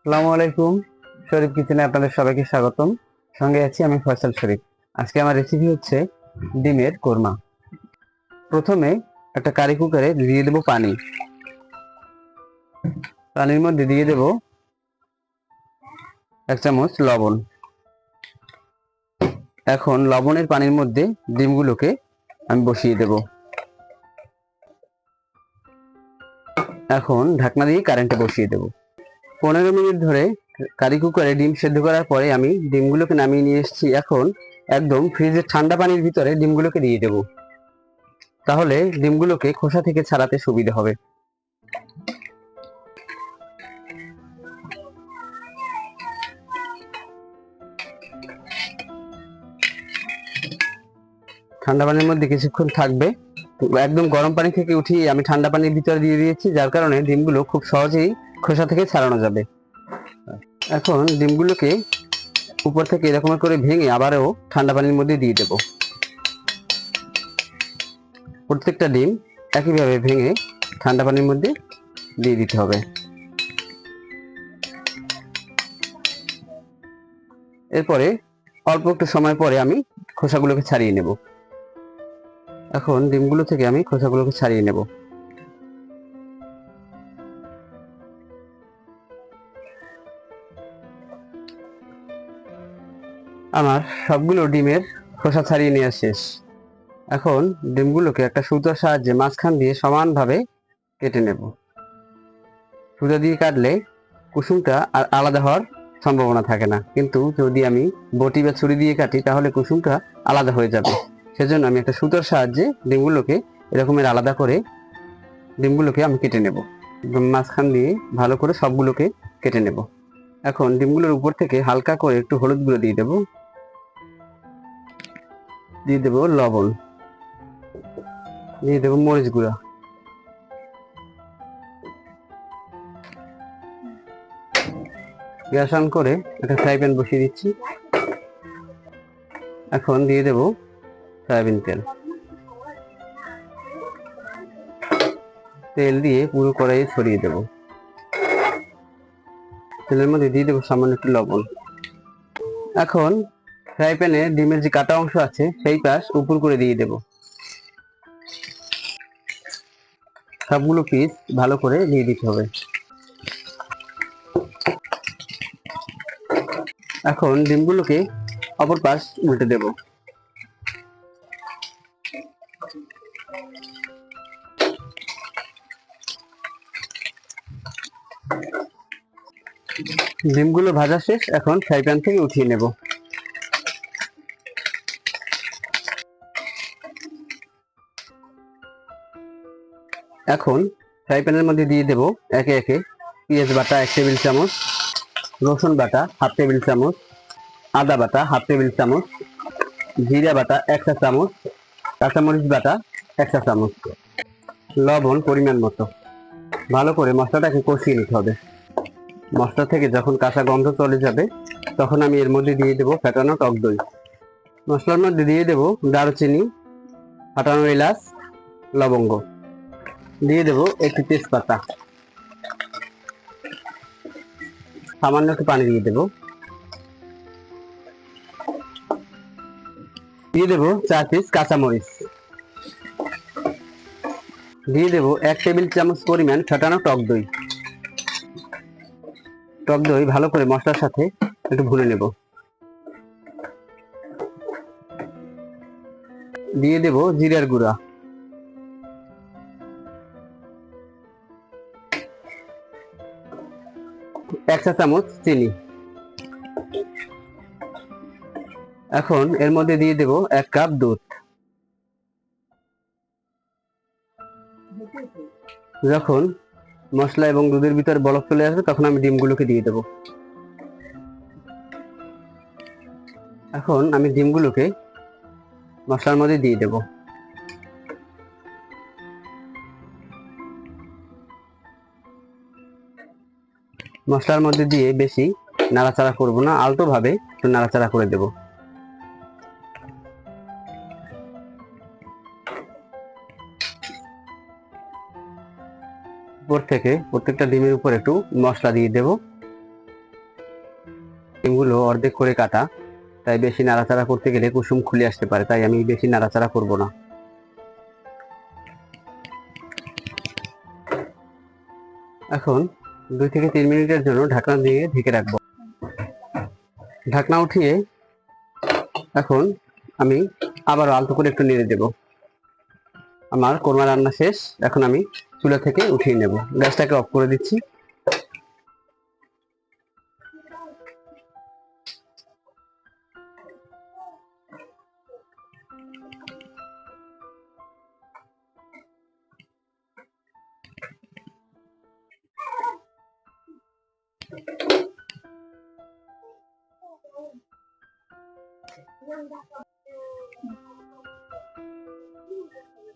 আসসালামু আলাইকুম। শরীফ কিচেনে আপনাদের সবাইকে স্বাগতম। সঙ্গে আছি আমি ফয়সাল শরীফ। আজকে আমার রেসিপি হচ্ছে ডিমের কোরমা। প্রথমে একটা কারি কুকারে দিয়ে দেব পানি। পানির মধ্যে দিয়ে দেব এক চামচ লবণ। এখন লবণের পানির মধ্যে ডিমগুলোকে আমি বসিয়ে দেব। এখন ঢাকনা দিয়ে কারেন্টে বসিয়ে দেব। পনেরো মিনিট ধরে কারি কুকারে ডিম সেদ্ধ করার পরে আমি ডিমগুলোকে নামিয়ে নিয়ে এসেছি। এখন একদম ফ্রিজের ঠান্ডা পানির ভিতরে ডিমগুলোকে দিয়ে দেব। তাহলে ডিমগুলোকে খোসা থেকে ছাড়াতে সুবিধা হবে। ঠান্ডা পানির মধ্যে কিছুক্ষণ থাকবে। একদম গরম পানি থেকে উঠিয়ে আমি ঠান্ডা পানির ভিতরে দিয়ে দিয়েছি, যার কারণে ডিমগুলো খুব সহজেই খোসা থেকে ছাড়ানো যাবে। এখন ডিমগুলোকে উপর থেকে এরকম করে ভেঙে আবারও ঠান্ডা পানির মধ্যে দিয়ে দেব। প্রত্যেকটা ডিম একইভাবে ভেঙে ঠান্ডা পানির মধ্যে দিয়ে দিতে হবে। এরপরে অল্প একটু সময় পরে আমি খোসাগুলোকে ছাড়িয়ে নেব। এখন ডিমগুলো থেকে আমি খোসাগুলোকে ছাড়িয়ে নেব। আমার সবগুলো ডিমের খোসা ছাড়িয়ে নেওয়া শেষ। এখন ডিমগুলোকে একটা সুতোর সাহায্যে মাঝখান দিয়ে সমানভাবে কেটে নেব। সুতো দিয়ে কাটলে কুসুমটা আর আলাদা হওয়ার সম্ভাবনা থাকে না। কিন্তু যদি আমি বটি বা ছুরি দিয়ে কাটি, তাহলে কুসুমটা আলাদা হয়ে যাবে। সেজন্য আমি একটা সুতোর সাহায্যে ডিমগুলোকে এরকমের আলাদা করে ডিমগুলোকে আমি কেটে নেব। মাঝখান দিয়ে ভালো করে সবগুলোকে কেটে নেব। এখন ডিমগুলোর উপর থেকে হালকা করে একটু হলুদ গুঁড়ো দিয়ে দেব। দিয়ে দেবো লবণ। দিয়ে দেবো মরিচ গুঁড়া। গ্যাস অন করে একটা ফ্রাই প্যান বসিয়ে দিচ্ছি। এখন দিয়ে দেবো সয়াবিন তেল। তেল দিয়ে পুরো কড়াইয়ে ছড়িয়ে দেব। তেলের মধ্যে দিয়ে দেবো সামান্য একটু লবণ। এখন ফ্রাই প্যানে ডিমের যে কাটা অংশ আছে, সেই পাশ উপর করে দিয়ে দেব। সবগুলো পিস ভালো করে দিয়ে দিতে হবে। এখন ডিমগুলোকে অপর পাশ উল্টে দেব। ডিমগুলো ভাজা শেষ, এখন ফ্রাই প্যান থেকে উঠিয়ে নেব। এখন ফ্রাই প্যানের মধ্যে দিয়ে দেব একে একে পেঁয়াজ বাটা এক টেবিল চামচ, রসুন বাটা হাফ টেবিল চামচ, আদা বাটা হাফ টেবিল চামচ, জিরা বাটা একটা চামচ, কাঁচামরিচ বাটা একটা চামচ। লবণ পরিমাণ মতো। ভালো করে মশলাটাকে কষিয়ে নিতে হবে। মশলা থেকে যখন কাঁচা গন্ধ চলে যাবে, তখন আমি এর মধ্যে দিয়ে দেবো ফেটানো টক দই। মশলার মধ্যে দিয়ে দেবো দারুচিনি, ফাটানো এলাচ, লবঙ্গ। দিয়ে দেবো একটি তেজপাতা। সামান্য একটু পানি দিয়ে দেবো। দিয়ে দেবো চার পিস কাঁচামরিচ। দিয়ে দেবো এক টেবিল চামচ পরিমাণ ফেটানো টক দই। টক দই ভালো করে মশলার সাথে একটু ভুলে নেব। দিয়ে দেব জিরার গুঁড়া। এক চা চামচ চিনি। এখন এর মধ্যে দিয়ে দেব এক কাপ দুধ। যখন মশলা এবং দুধের ভিতরে বরফ চলে আসবে, তখন আমি ডিমগুলোকে দিয়ে দেব। এখন আমি ডিমগুলোকে মশলার মধ্যে দিয়ে দেব। মশলার মধ্যে দিয়ে বেশি নাড়াচাড়া করব না, আলতো ভাবে একটু নাড়াচাড়া করে দেব। উপর থেকে প্রত্যেকটা ডিমের উপর একটু মশলা দিয়ে দেব। ডিমগুলো অর্ধেক করে কাটা, তাই বেশি নাড়াচাড়া করতে গেলে কুসুম খুলে আসতে পারে, তাই আমি বেশি নাড়াচাড়া করব না। এখন দুই থেকে তিন মিনিটের জন্য ঢাকনা দিয়ে ঢেকে রাখব। ঢাকনা উঠিয়ে এখন আমি আবার আলতো করে একটু নেড়ে দেব। আমার কোরমা রান্না শেষ, এখন আমি চুলা থেকে উঠিয়ে নেব। গ্যাসটাকে অফ করে দিচ্ছি।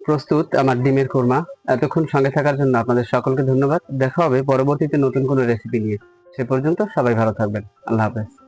প্রস্তুত আমার ডিমের কোরমা এতক্ষণ সঙ্গে থাকার জন্য আপনাদের সকলকে ধন্যবাদ। দেখা হবে পরবর্তীতে নতুন কোনো রেসিপি নিয়ে। সে পর্যন্ত সবাই ভালো থাকবেন। আল্লাহ হাফেজ।